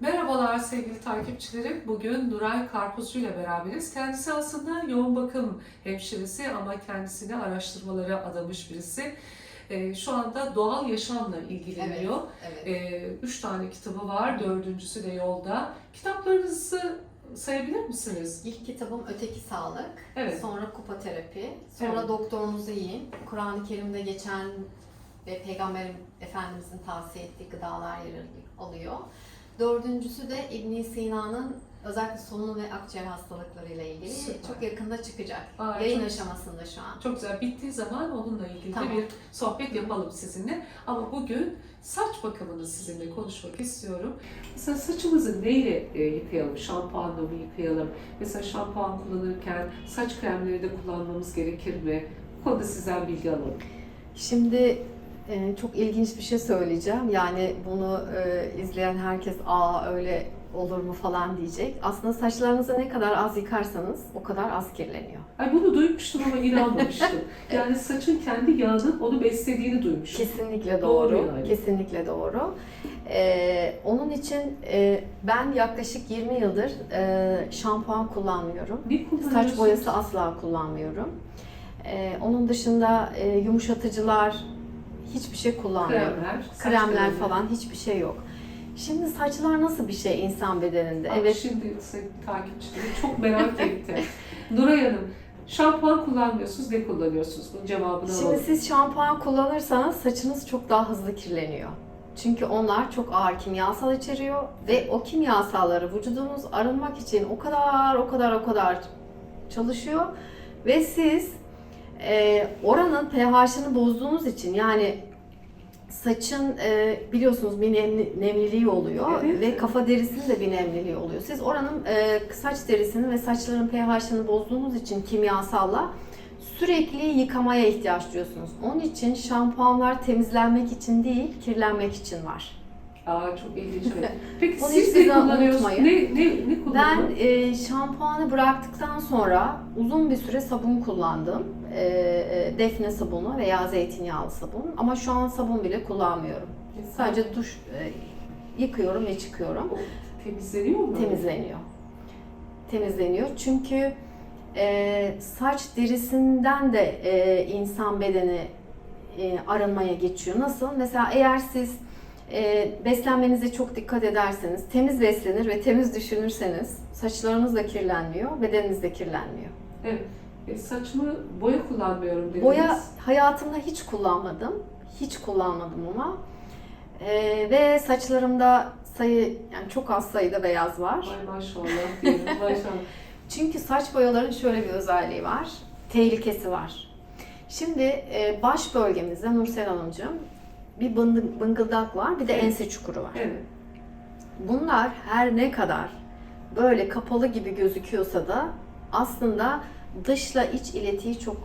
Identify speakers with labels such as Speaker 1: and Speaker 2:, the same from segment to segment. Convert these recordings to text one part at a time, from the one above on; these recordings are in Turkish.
Speaker 1: Merhabalar sevgili takipçilerim. Bugün Nuray Karpuzcu ile beraberiz. Kendisi aslında yoğun bakım hemşiresi ama kendisini araştırmalara adamış birisi. Ee, şu anda doğal yaşamla ilgileniyor.
Speaker 2: Evet.
Speaker 1: Ee, üç tane kitabı var, dördüncüsü de yolda. Kitaplarınızı sayabilir misiniz?
Speaker 2: İlk kitabım Öteki Sağlık,
Speaker 1: Evet.
Speaker 2: sonra Kupa Terapi, sonra
Speaker 1: Evet.
Speaker 2: Doktorunuzu Yiyin, Kur'an-ı Kerim'de geçen ve Peygamber Efendimizin tavsiye ettiği gıdalar yer alıyor. Dördüncüsü de ibn Sina'nın özellikle solunum ve akciğer hastalıkları ile ilgili
Speaker 1: Süper.
Speaker 2: çok yakında çıkacak.
Speaker 1: Aa,
Speaker 2: Yayın
Speaker 1: çok-
Speaker 2: aşamasında şu an.
Speaker 1: Çok güzel. Bittiği zaman onunla ilgili
Speaker 2: Tamam.
Speaker 1: de bir sohbet yapalım sizinle. Ama bugün saç bakımını sizinle konuşmak istiyorum. Mesela saçımızı neyle e, yıkayalım? Şampuanla mı yıkayalım? Mesela şampuan kullanırken saç kremleri de kullanmamız gerekir mi? Bu konuda sizden bilgi alalım.
Speaker 2: Şimdi e, çok ilginç bir şey söyleyeceğim. Yani bunu e, izleyen herkes aa öyle olur mu falan diyecek. Aslında saçlarınızı ne kadar az yıkarsanız o kadar az kirleniyor.
Speaker 1: Ay bunu duymuştum ama inanmamıştım. yani saçın kendi yağının onu beslediğini duymuştum.
Speaker 2: Kesinlikle
Speaker 1: Doğru
Speaker 2: doğru.
Speaker 1: yani.
Speaker 2: Kesinlikle doğru. Ee, onun için e, ben yaklaşık 20 yıldır e, şampuan kullanmıyorum. Saç boyası asla kullanmıyorum. Ee, onun dışında e, yumuşatıcılar hiçbir şey kullanmıyorum.
Speaker 1: Kremler,
Speaker 2: Kremler falan hiçbir şey yok. Şimdi saçlar nasıl bir şey insan bedeninde?
Speaker 1: Bak
Speaker 2: evet.
Speaker 1: Şimdi sevgili takipçilerim çok merak etti. Nuray Hanım, şampuan kullanmıyorsunuz, ne kullanıyorsunuz? Bunun cevabını
Speaker 2: Şimdi
Speaker 1: alalım.
Speaker 2: siz şampuan kullanırsanız saçınız çok daha hızlı kirleniyor. Çünkü onlar çok ağır kimyasal içeriyor ve o kimyasalları vücudunuz arınmak için o kadar o kadar o kadar çalışıyor ve siz e, oranın pH'ını bozduğunuz için yani saçın e, biliyorsunuz bir nemli, nemliliği oluyor
Speaker 1: Evet.
Speaker 2: ve kafa derisinin de bir nemliliği oluyor. Siz oranın e, saç derisini ve saçların pH'ını bozduğunuz için kimyasalla sürekli yıkamaya ihtiyaç duyuyorsunuz. Onun için şampuanlar temizlenmek için değil, kirlenmek için var.
Speaker 1: Aa çok ilginç. Peki
Speaker 2: Bunu
Speaker 1: siz ne kullanıyorsunuz? Ne, ne, ne
Speaker 2: Ben
Speaker 1: kullanıyorsunuz?
Speaker 2: e, şampuanı bıraktıktan sonra uzun bir süre sabun kullandım. E, e, defne sabunu veya zeytinyağlı sabun. Ama şu an sabun bile kullanmıyorum. Sadece duş e, yıkıyorum ve çıkıyorum.
Speaker 1: Temizleniyor mu?
Speaker 2: Temizleniyor. Temizleniyor çünkü e, saç derisinden de e, insan bedeni e, arınmaya geçiyor. Nasıl? Mesela eğer siz e, beslenmenize çok dikkat ederseniz, temiz beslenir ve temiz düşünürseniz saçlarınız da kirlenmiyor, bedeniniz de kirlenmiyor.
Speaker 1: Evet. E, saçımı boya kullanmıyorum dediniz.
Speaker 2: Boya hayatımda hiç kullanmadım. Hiç kullanmadım ama. E, ve saçlarımda sayı yani çok az sayıda beyaz var.
Speaker 1: Ay maşallah diyelim maşallah.
Speaker 2: Çünkü saç boyaların şöyle bir özelliği var. Tehlikesi var. Şimdi e, baş bölgemizde Nursel Hanımcığım bir bındı- bıngıldak var, bir de
Speaker 1: Evet.
Speaker 2: ense çukuru var.
Speaker 1: Evet.
Speaker 2: Bunlar her ne kadar böyle kapalı gibi gözüküyorsa da aslında dışla iç iletiyi çok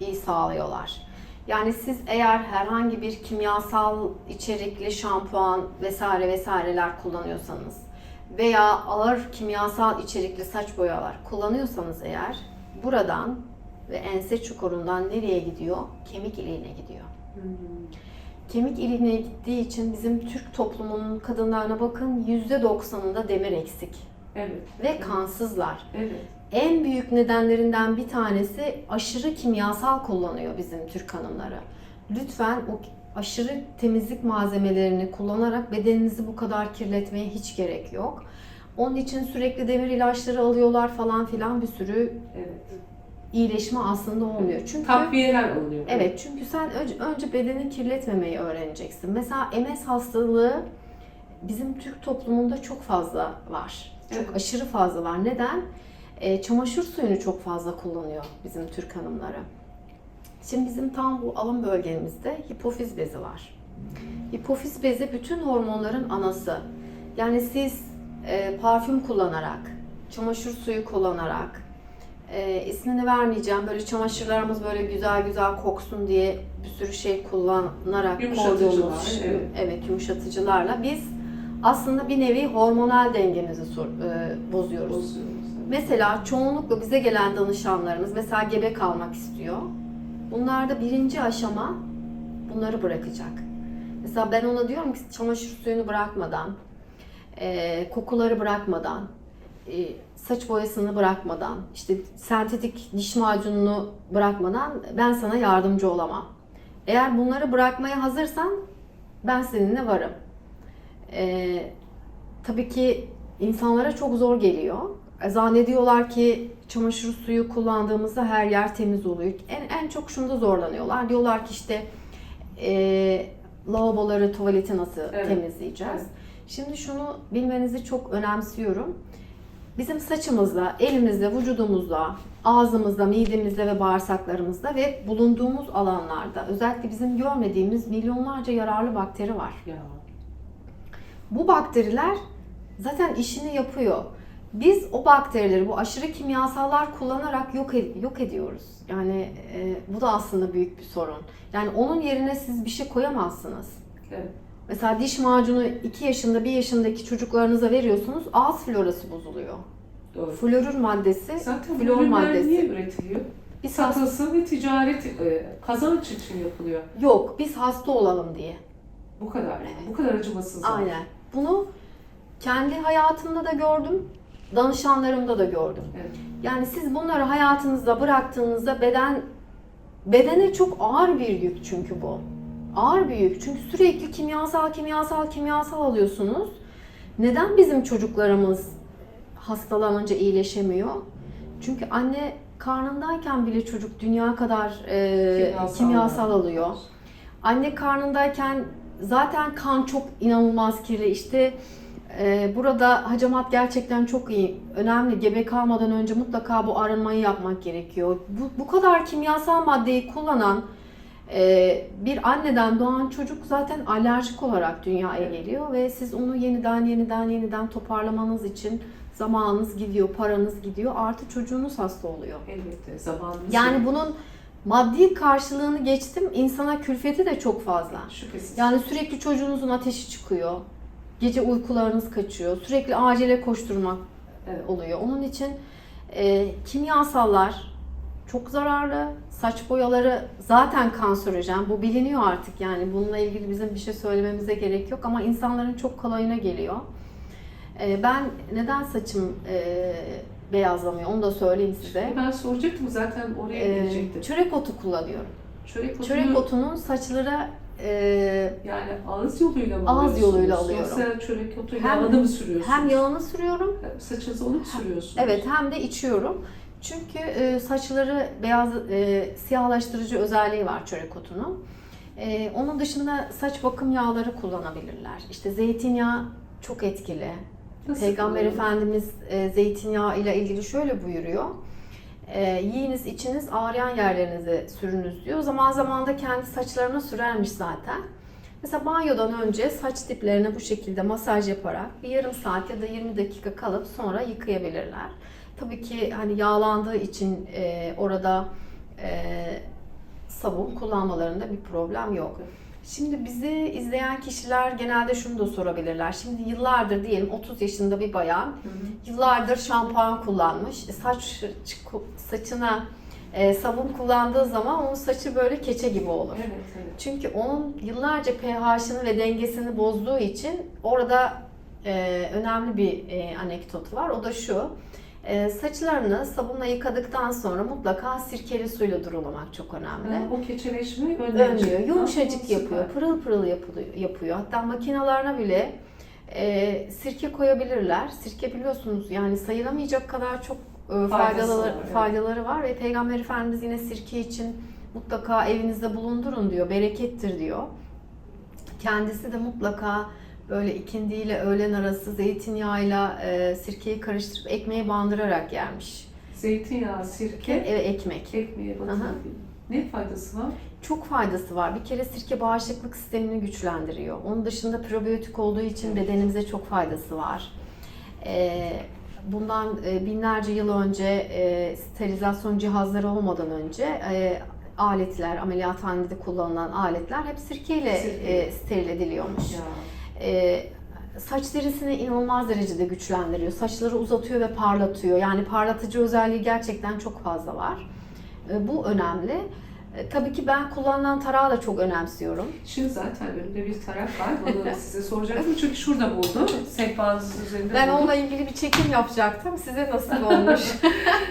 Speaker 2: iyi sağlıyorlar. Yani siz eğer herhangi bir kimyasal içerikli şampuan vesaire vesaireler kullanıyorsanız veya ağır kimyasal içerikli saç boyalar kullanıyorsanız eğer buradan ve ense çukurundan nereye gidiyor? Kemik iliğine gidiyor.
Speaker 1: Hmm.
Speaker 2: Kemik iliğine gittiği için bizim Türk toplumunun kadınlarına bakın %90'ında demir eksik
Speaker 1: Evet.
Speaker 2: ve kansızlar.
Speaker 1: Evet.
Speaker 2: En büyük nedenlerinden bir tanesi aşırı kimyasal kullanıyor bizim Türk hanımları. Lütfen o aşırı temizlik malzemelerini kullanarak bedeninizi bu kadar kirletmeye hiç gerek yok. Onun için sürekli demir ilaçları alıyorlar falan filan bir sürü
Speaker 1: Evet.
Speaker 2: iyileşme aslında olmuyor. Çünkü
Speaker 1: Takviyeler alınıyor.
Speaker 2: Evet çünkü sen önce, önce bedeni kirletmemeyi öğreneceksin. Mesela MS hastalığı bizim Türk toplumunda çok fazla var. Çok
Speaker 1: Evet.
Speaker 2: aşırı fazla var. Neden? E, çamaşır suyunu çok fazla kullanıyor bizim Türk hanımları. Şimdi bizim tam bu alın bölgemizde hipofiz bezi var. Hipofiz bezi bütün hormonların anası. Yani siz e, parfüm kullanarak, çamaşır suyu kullanarak, e, ismini vermeyeceğim. Böyle çamaşırlarımız böyle güzel güzel koksun diye bir sürü şey kullanarak koyduğumuz
Speaker 1: evet.
Speaker 2: evet yumuşatıcılarla biz aslında bir nevi hormonal dengemizi e, bozuyoruz.
Speaker 1: Bozuyoruz.
Speaker 2: Mesela çoğunlukla bize gelen danışanlarımız mesela gebe kalmak istiyor. Bunlarda birinci aşama bunları bırakacak. Mesela ben ona diyorum ki çamaşır suyunu bırakmadan e, kokuları bırakmadan, e, saç boyasını bırakmadan, işte sentetik diş macununu bırakmadan ben sana yardımcı olamam. Eğer bunları bırakmaya hazırsan ben seninle varım. E, tabii ki insanlara çok zor geliyor. E, Zannediyorlar ki çamaşır suyu kullandığımızda her yer temiz oluyor. En, en çok şunda zorlanıyorlar. Diyorlar ki işte e, lavaboları, tuvaleti nasıl
Speaker 1: Evet,
Speaker 2: temizleyeceğiz?
Speaker 1: evet.
Speaker 2: Şimdi şunu bilmenizi çok önemsiyorum. Bizim saçımızda, elimizde, vücudumuzda, ağzımızda, midemizde ve bağırsaklarımızda ve bulunduğumuz alanlarda özellikle bizim görmediğimiz milyonlarca yararlı bakteri var.
Speaker 1: Ya.
Speaker 2: Bu bakteriler zaten işini yapıyor. Biz o bakterileri bu aşırı kimyasallar kullanarak yok ed- yok ediyoruz. Yani e, bu da aslında büyük bir sorun. Yani onun yerine siz bir şey koyamazsınız.
Speaker 1: Evet.
Speaker 2: Mesela diş macunu 2 yaşında 1 yaşındaki çocuklarınıza veriyorsunuz ağız florası bozuluyor.
Speaker 1: Doğru.
Speaker 2: Florür maddesi,
Speaker 1: Zaten
Speaker 2: flor
Speaker 1: ürünler
Speaker 2: maddesi.
Speaker 1: niye üretiliyor?
Speaker 2: Biz hasta,
Speaker 1: Satılsın ve ticaret e, kazanç için yapılıyor.
Speaker 2: yok biz hasta olalım diye.
Speaker 1: Bu kadar. Bu kadar acımasız.
Speaker 2: Aynen. Bunu kendi hayatımda da gördüm, danışanlarımda da gördüm.
Speaker 1: Evet.
Speaker 2: Yani siz bunları hayatınızda bıraktığınızda beden bedene çok ağır bir yük çünkü bu. Ağır bir yük. Çünkü sürekli kimyasal, kimyasal, kimyasal alıyorsunuz. Neden bizim çocuklarımız hastalanınca iyileşemiyor? Çünkü anne karnındayken bile çocuk dünya kadar e,
Speaker 1: Kimyasal.
Speaker 2: kimyasal alıyor. Anne karnındayken zaten kan çok inanılmaz kirli. İşte burada hacamat gerçekten çok iyi. Önemli. Gebe kalmadan önce mutlaka bu arınmayı yapmak gerekiyor. Bu, bu kadar kimyasal maddeyi kullanan e, bir anneden doğan çocuk zaten alerjik olarak dünyaya geliyor ve siz onu yeniden yeniden yeniden toparlamanız için zamanınız gidiyor, paranız gidiyor. Artı çocuğunuz hasta oluyor.
Speaker 1: Elbette zamanımız
Speaker 2: Yani
Speaker 1: yok.
Speaker 2: bunun maddi karşılığını geçtim. insana külfeti de çok fazla.
Speaker 1: şüphesiz.
Speaker 2: Yani sürekli çocuğunuzun ateşi çıkıyor. Gece uykularınız kaçıyor. Sürekli acile koşturmak
Speaker 1: Evet.
Speaker 2: oluyor. Onun için e, kimyasallar çok zararlı. Saç boyaları zaten kanserojen. Bu biliniyor artık yani. Bununla ilgili bizim bir şey söylememize gerek yok ama insanların çok kolayına geliyor. E, ben neden saçım e, beyazlamıyor onu da söyleyeyim size.
Speaker 1: Ben soracaktım zaten oraya
Speaker 2: E,
Speaker 1: gelecektim.
Speaker 2: çörek otu kullanıyorum.
Speaker 1: Çörek otunu
Speaker 2: Çörek otunun saçlara e,
Speaker 1: yani ağız yoluyla mı
Speaker 2: Ağız
Speaker 1: alıyorsunuz?
Speaker 2: yoluyla alıyorum.
Speaker 1: Yoksa çörek otu
Speaker 2: Hem-
Speaker 1: yağını mı sürüyorsunuz?
Speaker 2: hem yağını sürüyorum
Speaker 1: Saçınıza onu mu sürüyorsunuz?
Speaker 2: Evet hem de içiyorum. Çünkü e, saçları beyaz e, siyahlaştırıcı özelliği var çörek otunun. E, onun dışında saç bakım yağları kullanabilirler. İşte zeytinyağı çok etkili.
Speaker 1: Nasıl
Speaker 2: Peygamber
Speaker 1: kullanılır?
Speaker 2: Efendimiz e, zeytinyağı ile ilgili şöyle buyuruyor. E, yiyiniz içiniz ağrıyan yerlerinize sürünüz diyor. Zaman zaman da kendi saçlarına sürermiş zaten. Mesela banyodan önce saç diplerine bu şekilde masaj yaparak bir yarım saat ya da 20 dakika kalıp sonra yıkayabilirler. Tabii ki hani yağlandığı için e, orada e, sabun kullanmalarında bir problem yok. Şimdi bizi izleyen kişiler genelde şunu da sorabilirler. Şimdi yıllardır diyelim 30 yaşında bir bayan
Speaker 1: Hı hı.
Speaker 2: yıllardır şampuan kullanmış. E, Saç saçına e, sabun kullandığı zaman onun saçı böyle keçe gibi olur.
Speaker 1: Evet, evet.
Speaker 2: Çünkü onun yıllarca pH'ını ve dengesini bozduğu için orada e, önemli bir e, anekdot var. O da şu. E, saçlarını sabunla yıkadıktan sonra mutlaka sirkeli suyla durulamak çok önemli.
Speaker 1: Yani o keçeleşmeyi.
Speaker 2: Önlüyor, yumuşacık
Speaker 1: süper.
Speaker 2: yapıyor, pırıl pırıl yapıyor. Hatta makinalarına bile e, sirke koyabilirler. Sirke biliyorsunuz yani sayılamayacak kadar çok e, faydaları,
Speaker 1: var, evet.
Speaker 2: faydaları var ve Peygamber Efendimiz yine sirke için mutlaka evinizde bulundurun diyor, berekettir diyor. Kendisi de mutlaka böyle ikindiyle öğlen arası zeytinyağıyla e, sirkeyi karıştırıp ekmeğe bandırarak yermiş.
Speaker 1: Zeytinyağı, sirke,
Speaker 2: E, ekmek.
Speaker 1: ekmeğe
Speaker 2: Aha.
Speaker 1: batırıyor. Ne faydası var?
Speaker 2: Çok faydası var. Bir kere sirke bağışıklık sistemini güçlendiriyor. Onun dışında probiyotik olduğu için bedenimize çok faydası var. Ee, bundan e, binlerce yıl önce e, sterilizasyon cihazları olmadan önce e, aletler, ameliyathanede kullanılan aletler hep sirkeyle
Speaker 1: Sirke.
Speaker 2: e, steril ediliyormuş.
Speaker 1: Ya.
Speaker 2: E, saç derisini inanılmaz derecede güçlendiriyor. Saçları uzatıyor ve parlatıyor. Yani parlatıcı özelliği gerçekten çok fazla var. E, bu önemli. E, tabii ki ben kullanılan tarağı da çok önemsiyorum.
Speaker 1: Şimdi zaten önümde bir tarak var. Bunu size soracaktım çünkü şurada buldum. Sehpanızın üzerinde
Speaker 2: Ben
Speaker 1: buldum.
Speaker 2: onunla ilgili bir çekim yapacaktım. Size nasip olmuş.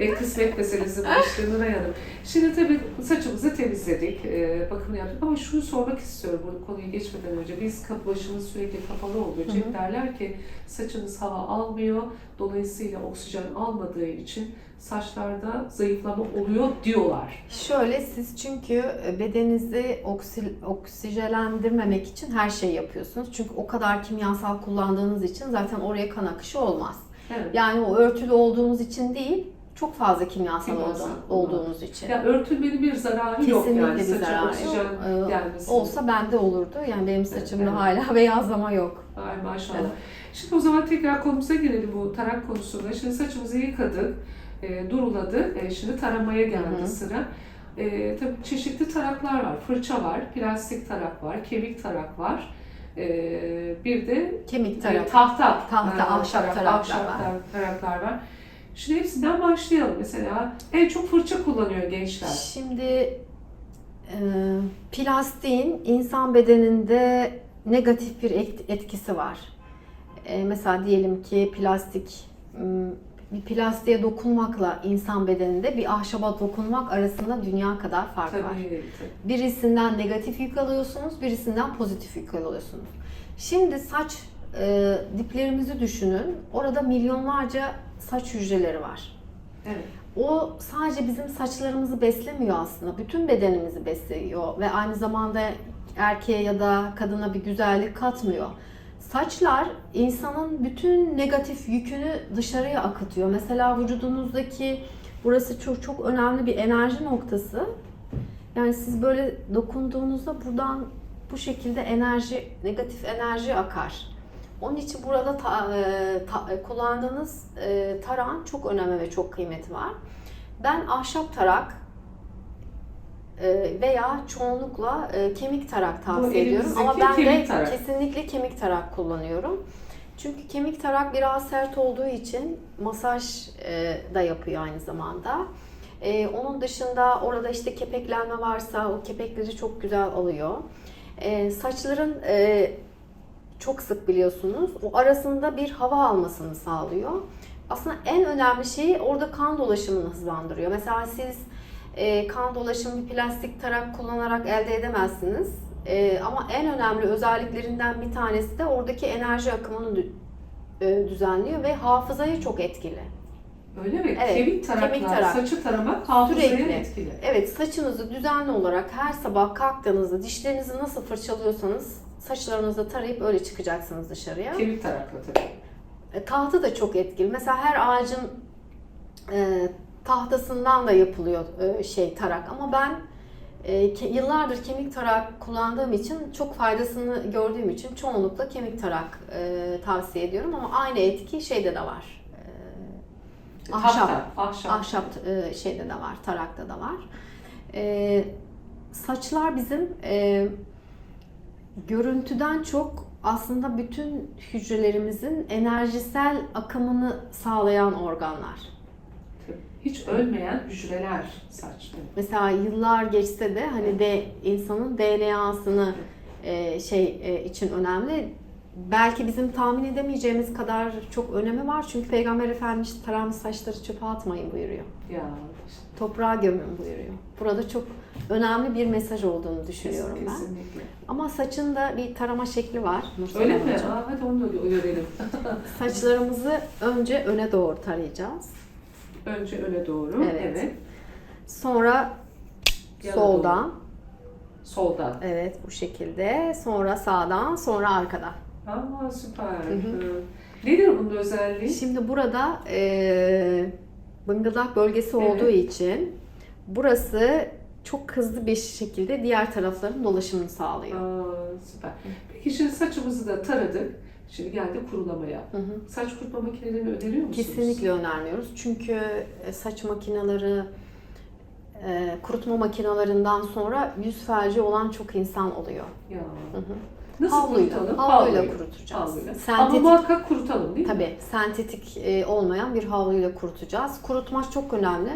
Speaker 1: E, kısmet meselesi bu işte Nuray Hanım. Şimdi tabii saçımızı temizledik, e, bakımını yaptık ama şunu sormak istiyorum bu konuyu geçmeden önce. Biz başımız sürekli kapalı oluyor.
Speaker 2: Hı.
Speaker 1: derler ki saçınız hava almıyor. Dolayısıyla oksijen almadığı için saçlarda zayıflama oluyor diyorlar.
Speaker 2: Şöyle siz çünkü bedeninizi oksi, oksijenlendirmemek için her şeyi yapıyorsunuz. Çünkü o kadar kimyasal kullandığınız için zaten oraya kan akışı olmaz.
Speaker 1: Evet.
Speaker 2: Yani o örtülü olduğunuz için değil, çok fazla kimyasal,
Speaker 1: Kimyasal
Speaker 2: olduğun- olduğunuz için.
Speaker 1: Ya örtülmenin bir zararı yok
Speaker 2: Kesinlikle
Speaker 1: yani
Speaker 2: bir
Speaker 1: saça
Speaker 2: zararı yok. Ee,
Speaker 1: gelmesi.
Speaker 2: Olsa bende olurdu. Yani benim saçımda
Speaker 1: Evet.
Speaker 2: hala beyazlama yok.
Speaker 1: Ay maşallah.
Speaker 2: Evet.
Speaker 1: Şimdi o zaman tekrar konumuza girelim bu tarak konusunda. Şimdi saçımızı yıkadık, e, duruladı. E, şimdi taramaya geldi
Speaker 2: Hı hı.
Speaker 1: sıra. E, tabii çeşitli taraklar var. Fırça var, plastik tarak var, kemik tarak var. E, bir de
Speaker 2: Kemik
Speaker 1: e,
Speaker 2: tarak.
Speaker 1: tahta,
Speaker 2: Tahta,
Speaker 1: e,
Speaker 2: ahşap
Speaker 1: tarak-
Speaker 2: taraklar
Speaker 1: ahşap
Speaker 2: var.
Speaker 1: tarak- taraklar var. Şimdi hepsinden başlayalım. Mesela en çok fırça kullanıyor gençler.
Speaker 2: Şimdi e, plastiğin insan bedeninde negatif bir et- etkisi var. E, mesela diyelim ki plastik bir plastiğe dokunmakla insan bedeninde bir ahşaba dokunmak arasında dünya kadar fark var.
Speaker 1: Tabii, tabii.
Speaker 2: Birisinden negatif yük alıyorsunuz, birisinden pozitif yük alıyorsunuz. Şimdi saç e, diplerimizi düşünün. Orada milyonlarca saç hücreleri var.
Speaker 1: Evet.
Speaker 2: O sadece bizim saçlarımızı beslemiyor aslında. Bütün bedenimizi besliyor ve aynı zamanda erkeğe ya da kadına bir güzellik katmıyor. Saçlar insanın bütün negatif yükünü dışarıya akıtıyor. Mesela vücudunuzdaki burası çok çok önemli bir enerji noktası. Yani siz böyle dokunduğunuzda buradan bu şekilde enerji, negatif enerji akar. Onun için burada ta- e, ta- e, kullandığınız e, tarağın çok önemi ve çok kıymeti var. Ben ahşap tarak veya çoğunlukla e, kemik tarak tavsiye ediyorum. Ama ben de
Speaker 1: tarak.
Speaker 2: kesinlikle kemik tarak kullanıyorum. Çünkü kemik tarak biraz sert olduğu için masaj e, da yapıyor aynı zamanda. E, onun dışında orada işte kepeklenme varsa o kepekleri çok güzel alıyor. Saçların çok sık biliyorsunuz. O arasında bir hava almasını sağlıyor. Aslında en önemli şey orada kan dolaşımını hızlandırıyor. Mesela siz e, kan dolaşımı plastik tarak kullanarak elde edemezsiniz. E, ama en önemli özelliklerinden bir tanesi de oradaki enerji akımını e, düzenliyor ve hafızayı çok etkili.
Speaker 1: Öyle mi?
Speaker 2: Evet,
Speaker 1: Kemik taraklar,
Speaker 2: kemik tarak.
Speaker 1: saçı taramak hafızaya
Speaker 2: Sürekli.
Speaker 1: etkili.
Speaker 2: Evet saçınızı düzenli olarak her sabah kalktığınızda dişlerinizi nasıl fırçalıyorsanız saçlarınızı tarayıp öyle çıkacaksınız dışarıya.
Speaker 1: Kemik tarakla tabii.
Speaker 2: E, Tahtı da çok etkili. Mesela her ağacın e, tahtasından da yapılıyor e, şey tarak ama ben e, ke- yıllardır kemik tarak kullandığım için çok faydasını gördüğüm için çoğunlukla kemik tarak e, tavsiye ediyorum ama aynı etki şeyde de var. E, ahşap.
Speaker 1: Tahta, ahşap.
Speaker 2: Ahşap e, şeyde de var, tarakta da var. E, saçlar bizim e, görüntüden çok aslında bütün hücrelerimizin enerjisel akımını sağlayan organlar.
Speaker 1: Hiç ölmeyen hücreler saç. Evet.
Speaker 2: Mesela yıllar geçse de hani de insanın DNA'sını e, şey e, için önemli. Belki bizim tahmin edemeyeceğimiz kadar çok önemi var. Çünkü Peygamber Efendimiz taranmış saçları çöpe atmayın buyuruyor.
Speaker 1: Ya işte,
Speaker 2: Toprağa gömün buyuruyor. Burada çok önemli bir mesaj olduğunu düşünüyorum ben.
Speaker 1: kesinlikle.
Speaker 2: Ama saçında bir tarama şekli var. Nursel
Speaker 1: Öyle mi? Aa, hadi onu da görelim.
Speaker 2: Saçlarımızı önce öne doğru tarayacağız.
Speaker 1: Önce öne doğru.
Speaker 2: Evet.
Speaker 1: Evet.
Speaker 2: Sonra
Speaker 1: Yana
Speaker 2: soldan.
Speaker 1: Soldan.
Speaker 2: Evet bu şekilde. Sonra sağdan, sonra arkadan.
Speaker 1: Aa süper.
Speaker 2: hı.
Speaker 1: Hı. Nedir bunun özelliği?
Speaker 2: Şimdi burada e, bıngıldak bölgesi
Speaker 1: Evet.
Speaker 2: olduğu için burası çok hızlı bir şekilde diğer tarafların dolaşımını sağlıyor.
Speaker 1: Aa, süper. Peki şimdi saçımızı da taradık. Şimdi geldi kurulamaya.
Speaker 2: Hı hı.
Speaker 1: Saç kurutma makinelerini öneriyor musunuz?
Speaker 2: Kesinlikle önermiyoruz. Çünkü e, saç makineleri, kurutma makinalarından sonra yüz felci olan çok insan oluyor.
Speaker 1: Ya.
Speaker 2: Hı hı.
Speaker 1: Nasıl
Speaker 2: Havluyla,
Speaker 1: kurutalım?
Speaker 2: havluyla kurutacağız.
Speaker 1: Havluyla. Ama
Speaker 2: Sentetik,
Speaker 1: muhakkak kurutalım değil mi?
Speaker 2: tabii sentetik e, olmayan bir havluyla kurutacağız. Kurutmak çok önemli.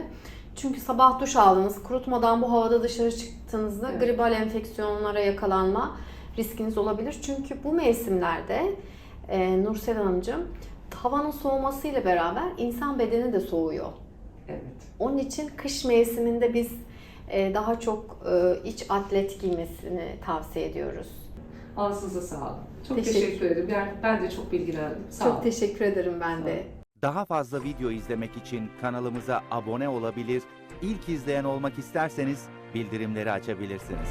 Speaker 2: Çünkü sabah duş aldınız, kurutmadan bu havada dışarı çıktığınızda
Speaker 1: Evet.
Speaker 2: gribal enfeksiyonlara yakalanma riskiniz olabilir. Çünkü bu mevsimlerde e, Nursel Hanımcığım havanın soğumasıyla beraber insan bedeni de soğuyor.
Speaker 1: Evet.
Speaker 2: Onun için kış mevsiminde biz e, daha çok e, iç atlet giymesini tavsiye ediyoruz.
Speaker 1: Ağzınıza sağlık. Çok
Speaker 2: Teşekkür-
Speaker 1: teşekkür, ederim. Ben, ben de çok bilgilendim. Sağ
Speaker 2: çok
Speaker 1: olun.
Speaker 2: teşekkür ederim ben
Speaker 1: Sağ
Speaker 2: de.
Speaker 3: Daha fazla video izlemek için kanalımıza abone olabilir, ilk izleyen olmak isterseniz bildirimleri açabilirsiniz.